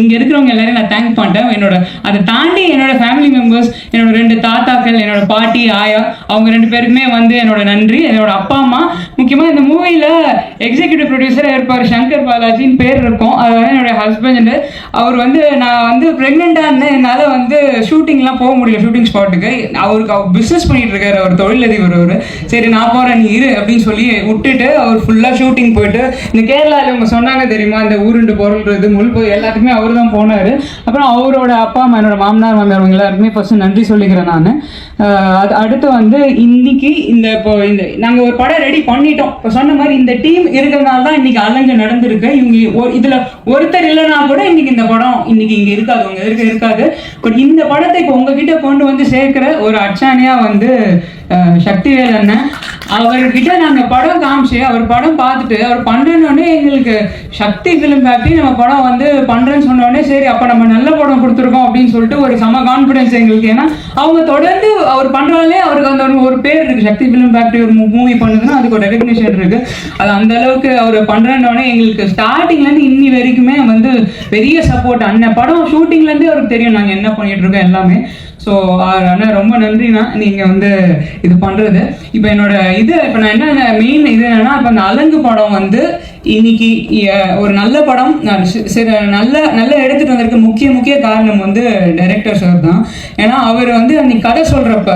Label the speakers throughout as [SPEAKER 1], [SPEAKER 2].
[SPEAKER 1] இங்கே இருக்கிறவங்க எல்லாரையும் நான் தேங்க் பண்ணிட்டேன். என்னோட அதை தாண்டி என்னோட ஃபேமிலி மெம்பர்ஸ் என்னோட ரெண்டு தாத்தாக்கள் என்னோட பாட்டி ஆயா அவங்க ரெண்டு பேருக்குமே வந்து என்னோட நன்றி என்னோட அப்பா அம்மா. முக்கியமாக இந்த மூவியில் எக்ஸிக்யூட்டிவ் ப்ரொடியூசராக இருப்பார் சங்கர் பாலாஜின்னு பேர் இருக்கும். அதாவது என்னோட ஹஸ்பண்ட் அவர் வந்து நான் வந்து ப்ரெக்னெண்ட்டாக இருந்தேன். என்னால் வந்து ஷூட்டிங்லாம் போக முடியல ஷூட்டிங் ஸ்பாட்டுக்கு அவருக்கு அவர் பிஸ்னஸ் பண்ணிட்டு இருக்காரு. அவர் தொழிலதிபர் அவர். சரி நான் போகிறேன் நீ இரு அப்படின்னு சொல்லி விட்டுட்டு அவர் ஃபுல்லாக ஷூட்டிங் போயிட்டு இந்த கேரளாவில் இவங்க சொன்னாங்க தெரியுமா? இந்த ஊருண்டு பொருள்றது முள் எல்லாத்துக்குமே அவர் தான் போனார். அப்புறம் அவரோட அப்பா அம்மா என்னோட மாமனார் மாமியார் அவங்க எல்லாருக்குமே ஃபஸ்ட்டு நன்றி சொல்லிக்கிறேன் நான். அது அடுத்து வந்து இன்னைக்கு இந்த இப்போ இந்த நாங்கள் ஒரு படம் ரெடி பண்ணிட்டோம். இப்போ சொன்ன மாதிரி இந்த டீம் இருக்கிறதுனால தான் இன்னைக்கு அலங்கு நடந்திருக்கு. இவங்க ஒரு இதில் ஒருத்தர் இல்லைனா கூட இன்னைக்கு இந்த படம் இன்னைக்கு இங்கே இருக்காது. உங்க இருக்க இருக்காது. பட் இந்த படத்தை இப்போ உங்ககிட்ட கொண்டு வந்து சேர்க்கிற ஒரு அச்சானியா வந்து சக்திவேல் அண்ணன் அவர்கிட்ட நாங்கள் படம் காமிச்சு அவர் படம் பார்த்துட்டு அவர் பண்ணுறோன்னே எங்களுக்கு சக்தி ஃபிலிம் ஃபேக்ட்ரி நம்ம படம் வந்து பண்ணுறேன்னு சொன்னோடனே சரி அப்போ நம்ம நல்ல படம் கொடுத்துருக்கோம் அப்படின்னு சொல்லிட்டு ஒரு செம கான்ஃபிடன்ஸ் எங்களுக்கு. ஏன்னா அவங்க தொடர்ந்து அவர் பண்ணுறாலே அவருக்கு அந்த ஒரு- பேர் இருக்குது சக்தி ஃபிலிம் ஃபேக்ட்ரி ஒரு மூவி பண்ணுதுன்னா அதுக்கு ஒரு ரெகக்னிஷன் இருக்குது அது அந்த அளவுக்கு அவர் பண்ணுறேன்னொடனே எங்களுக்கு ஸ்டார்டிங்லேருந்து இன்னி வரைக்குமே வந்து பெரிய சப்போர்ட் அண்ணன் படம் ஷூட்டிங்லேருந்தே அவருக்கு தெரியும் நாங்கள் என்ன பண்ணிட்டு இருக்கோம் எல்லாமே. ஸோ அண்ணா ரொம்ப நன்றிண்ணா. நீங்கள் வந்து இது பண்ணுறது இப்போ என்னோட இது இப்போ நான் என்ன மெயின் இது என்னென்னா இப்போ அந்த அலங்கு படம் வந்து இன்னைக்கு ஒரு நல்ல படம். நான் சரி நல்ல நல்ல எடுத்துட்டு வந்திருக்க முக்கிய முக்கிய காரணம் வந்து டைரக்டர் சார் தான். ஏன்னா அவர் வந்து அன்னைக்கு கதை சொல்கிறப்ப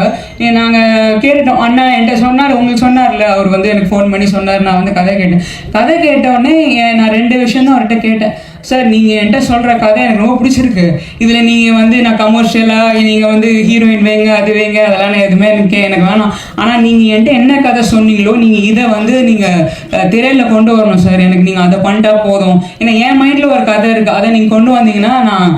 [SPEAKER 1] நாங்கள் கேட்டுட்டோம். அண்ணா என்கிட்ட சொன்னார் உங்களுக்கு சொன்னார்ல அவர் வந்து எனக்கு ஃபோன் பண்ணி சொன்னார் நான் வந்து கதை கேட்டேன். கதை கேட்டோடனே நான் ரெண்டு விஷயம் தான் அவர்கிட்ட கேட்டேன். சார் நீங்கள் என்கிட்ட சொல்கிற கதை எனக்கு ரொம்ப பிடிச்சிருக்கு. இதில் நீங்கள் வந்து நான் கமர்ஷியலாக நீங்கள் வந்து ஹீரோயின் வைங்க அது வைங்க அதெல்லாம் நான் எதுவுமே எனக்கு எனக்கு வேணாம். ஆனால் நீங்கள் என்கிட்ட என்ன கதை சொன்னீங்களோ நீங்கள் இதை வந்து நீங்கள் திரையில் கொண்டு வரணும் சார் எனக்கு நீங்கள் அதை பண்ணிட்டா போதும். ஏன்னா என் மைண்டில் ஒரு கதை இருக்குது அதை நீங்கள் கொண்டு வந்தீங்கன்னா நான்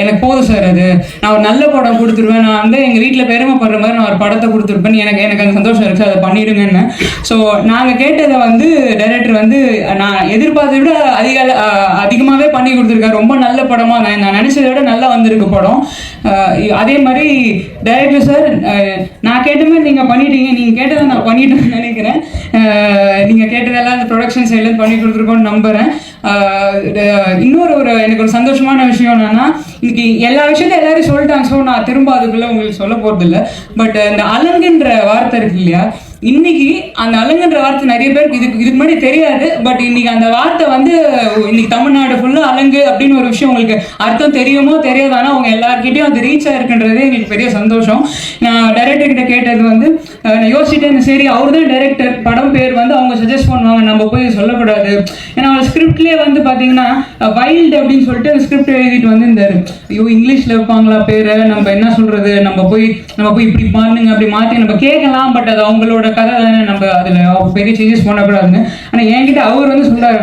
[SPEAKER 1] எனக்கு போதும் சார் அது. நான் ஒரு நல்ல படம் கொடுத்துருவேன். நான் வந்து எங்கள் வீட்டில் பெருமைப்படுற மாதிரி நான் ஒரு படத்தை கொடுத்துருப்பேன். எனக்கு எனக்கு அந்த சந்தோஷம் இருக்குது அதை பண்ணிடுங்கன்னு ஸோ நாங்கள் கேட்டதை வந்து டைரக்டர் வந்து நான் எதிர்பார்த்ததை விட அதிக அதிகமாகவே பண்ணி கொடுத்துருக்காரு. ரொம்ப நல்ல படமாக நான் நான் நினச்சதை விட நல்லா வந்திருக்கு படம். அதே மாதிரி டைரக்டர் சார் நான் கேட்ட மாதிரி நீங்கள் பண்ணிட்டீங்க. நீங்கள் கேட்டதை நான் பண்ணிட்டேன்னு நினைக்கிறேன். நீங்கள் கேட்டதெல்லாம் அந்த ப்ரொடக்ஷன் சைட்லேருந்து பண்ணி கொடுத்துருக்கோன்னு நம்புகிறேன் இன்னொரு ஒரு எனக்கு ஒரு சந்தோஷமான விஷயம் என்னன்னா இன்னைக்கு எல்லா விஷயத்தையும் எல்லாரும் சொல்லிட்டாங்க. ஸோ நான் திரும்ப அதுக்குள்ளே உங்களுக்கு சொல்ல இல்லை பட் இந்த அலங்குன்ற வார்த்தை இருக்கு இல்லையா? இன்னைக்கு அந்த அலங்குன்ற வார்த்தை நிறைய பேருக்கு இதுக்கு இதுக்கு முன்னாடி தெரியாது. பட் இன்னைக்கு அந்த வார்த்தை வந்து இன்னைக்கு தமிழ்நாடு ஃபுல்லாக அலங்கு அப்படின்னு ஒரு விஷயம் உங்களுக்கு அர்த்தம் தெரியுமோ தெரியாதானா அவங்க எல்லாருக்கிட்டையும் அது ரீச் ஆயிருக்குன்றதே எங்களுக்கு பெரிய சந்தோஷம். நான் டைரக்டர் கிட்ட கேட்டது வந்து நான் யோசிச்சிட்டேன் சரி அவர் தான் டைரக்டர் படம் பேர் வந்து அவங்க சஜஸ்ட் பண்ணுவாங்க நம்ம போய் சொல்லக்கூடாது. ஏன்னா அவர் ஸ்கிரிப்ட்லேயே வந்து பார்த்தீங்கன்னா வைல்டு அப்படின்னு சொல்லிட்டு ஸ்கிரிப்ட் எழுதிட்டு வந்து இந்த ஐயோ இங்கிலீஷில் வைப்பாங்களா பேரை? நம்ம என்ன சொல்றது? நம்ம போய் நம்ம போய் இப்படி பண்ணுங்க அப்படி மாற்றி நம்ம கேட்கலாம் பட் அது அவங்களோட கதை தானே. நம்ம அதில் பெரிய சேஞ்சஸ் பண்ணக்கூடாதுன்னு. ஆனால் என்கிட்ட அவர் வந்து சொல்றாரு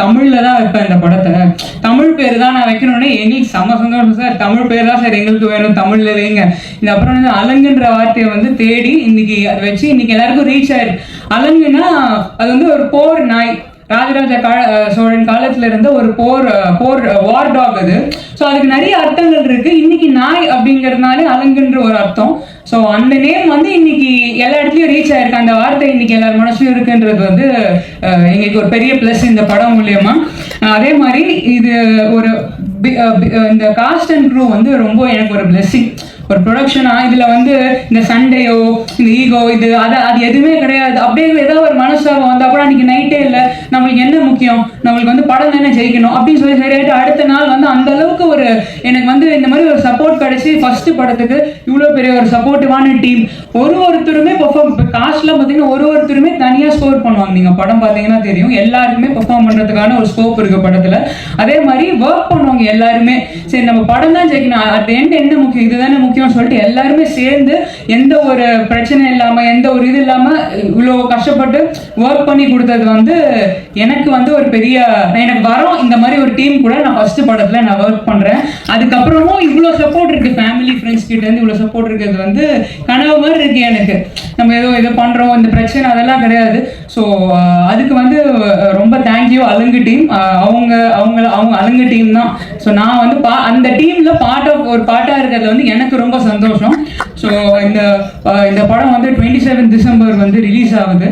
[SPEAKER 1] தமிழில் தான் வைப்பேன் இந்த படத்தை? தமிழ் பேர் தான் நான் வைக்கணும்னே எங்களுக்கு செம சந்தோஷம் சார். தமிழ் பேர் தான் சார் எங்களுக்கு வேணும். தமிழில் வைங்க. இந்த அப்புறம் வந்து அலங்குன்ற வார்த்தையை வந்து தேடி இன்னைக்கு அதை வச்சு இன்னைக்கு எல்லாருக்கும் ரீச் ஆயிருக்கு. அலங்குன்னா அது வந்து ஒரு போர் நாய். ராஜராஜ கா சோழன் காலத்துல இருந்த ஒரு போர் போர் வார் டாக் அது. ஸோ அதுக்கு நிறைய அர்த்தங்கள் இருக்கு. இன்னைக்கு நாய் அப்படிங்கறதுனாலே அலங்குன்ற ஒரு அர்த்தம். ஸோ அந்த நேம் வந்து இன்னைக்கு எல்லா இடத்துலயும் ரீச் ஆயிருக்கு. அந்த வார்த்தை இன்னைக்கு எல்லார் மனசுலயும் இருக்குன்றது வந்து எங்களுக்கு ஒரு பெரிய பிளஸ் இந்த படம் மூலியமா. அதே மாதிரி இது ஒரு இந்த காஸ்ட் அண்ட் க்ரூ வந்து ரொம்ப எனக்கு ஒரு பிளெஸ்ஸிங் ஒரு ப்ரொடக்ஷனா இதுல வந்து இந்த சண்டையோ இந்த ஈகோ இது அது அது எதுவுமே கிடையாது. அப்படியே ஏதாவது ஒரு மனசாகம் வந்தா கூட அன்னைக்கு நைட்டே இல்லை நம்மளுக்கு என்ன முக்கியம்? நம்மளுக்கு வந்து படம் தானே ஜெயிக்கணும்? அப்படின்னு சொல்லி சரியாயிட்டு அடுத்த நாள் வந்து அந்த அளவுக்கு ஒரு எனக்கு வந்து இந்த மாதிரி ஒரு சப்போர்ட் கிடைச்சி ஃபர்ஸ்ட் படத்துக்கு இவ்வளோ பெரிய ஒரு சப்போர்ட்டிவான டீம் ஒரு ஒருத்தருமே பெர்ஃபார்ம் இப்போ காஸ்ட்லாம் பார்த்தீங்கன்னா ஒரு ஒருத்தருமே தனியாக ஸ்கோர் பண்ணுவாங்க. நீங்கள் படம் பார்த்தீங்கன்னா தெரியும். எல்லாருமே பெர்ஃபார்ம் பண்ணுறதுக்கான ஒரு ஸ்கோப் இருக்கு படத்தில். அதே மாதிரி ஒர்க் பண்ணுவாங்க எல்லாருமே. சரி நம்ம படம் தான் ஜெயிக்கணும். அட் எண்ட் என்ன முக்கியம்? இதுதானே முக்கியம்னு சொல்லிட்டு எல்லாருமே சேர்ந்து எந்த ஒரு பிரச்சனை இல்லாமல் எந்த ஒரு இது இல்லாமல் இவ்வளோ கஷ்டப்பட்டு ஒர்க் பண்ணி கொடுத்தது வந்து எனக்கு வந்து ஒரு பெரிய எனக்கு வரோம் இந்த மாதிரி ஒரு டீம் கூட நான் ஃபர்ஸ்ட் படத்தில் நான் ஒர்க் பண்ணுறேன் அதுக்கப்புறமும் இவ்வளோ சப்போர்ட் இருக்கு. ஃபேமிலி ஃப்ரெண்ட்ஸ் கிட்ட இருந்து இவ்வளோ சப்போர்ட் இருக்கிறது வந்து கனவு மாதிரி இருக்கு எனக்கு. நம்ம ஏதோ ஏதோ பண்ணுறோம் இந்த பிரச்சனை அதெல்லாம் கிடையாது. ஸோ அதுக்கு வந்து ரொம்ப தேங்க்யூ அலுங்கு டீம் அவங்க அவங்க அவங்க அலுங்கு டீம் தான். ஸோ நான் வந்து பா அந்த டீம்ல பாட்டு ஒரு பாட்டாக இருக்கிறது வந்து எனக்கு ரொம்ப சந்தோஷம். ஸோ இந்த இந்த படம் வந்து டுவெண்ட்டி செவன் டிசம்பர் வந்து ரிலீஸ் ஆகுது.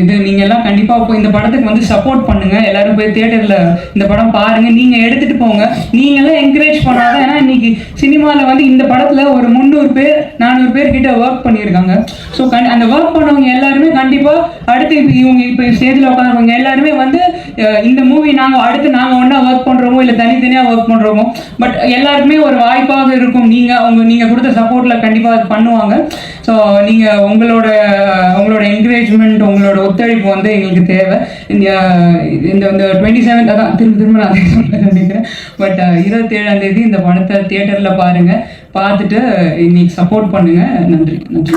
[SPEAKER 1] இது நீங்க எல்லாம் கண்டிப்பாக போய் இந்த படத்துக்கு வந்து சப்போர்ட் பண்ணுங்க. எல்லாரும் போய் தியேட்டர்ல இந்த படம் பாருங்க. நீங்க எடுத்துட்டு போங்க. நீங்க எல்லாம் என்கரேஜ் பண்ணாதான் ஏன்னா இன்னைக்கு சினிமாவில் வந்து இந்த படத்துல ஒரு முந்நூறு பேர் நானூறு பேர் கிட்ட ஒர்க் பண்ணியிருக்காங்க. ஸோ கண் அந்த ஒர்க் பண்ணவங்க எல்லாருமே கண்டிப்பா அடுத்து இப்போ இவங்க இப்போ ஸ்டேஜில் உட்காந்துருவங்க எல்லாருமே வந்து இந்த மூவி நாங்க அடுத்து நாங்க ஒன்றா ஒர்க் பண்ணுறோமோ இல்லை தனித்தனியா ஒர்க் பண்றோமோ பட் எல்லாருக்குமே ஒரு வாய்ப்பாக இருக்கும். நீங்கள் அவங்க நீங்க கொடுத்த சப்போர்ட்ல கண்டிப்பாக பண்ணுவாங்க. ஸோ நீங்கள் உங்களோட உங்களோட என்கரேஜ்மெண்ட் உங்களோட ஒத்துழைப்பு வந்து எங்களுக்கு தேவை. இந்த இந்த இந்த டுவெண்ட்டி செவன்த் அதான் திரும்ப திரும்ப நான் அதே சொல்ல நினைக்கிறேன் பட் uh, இருபத்தேழாம் தேதி இந்த படத்தை தியேட்டரில் பாருங்கள் பார்த்துட்டு இன்னைக்கு சப்போர்ட் பண்ணுங்கள் நன்றி நன்றி.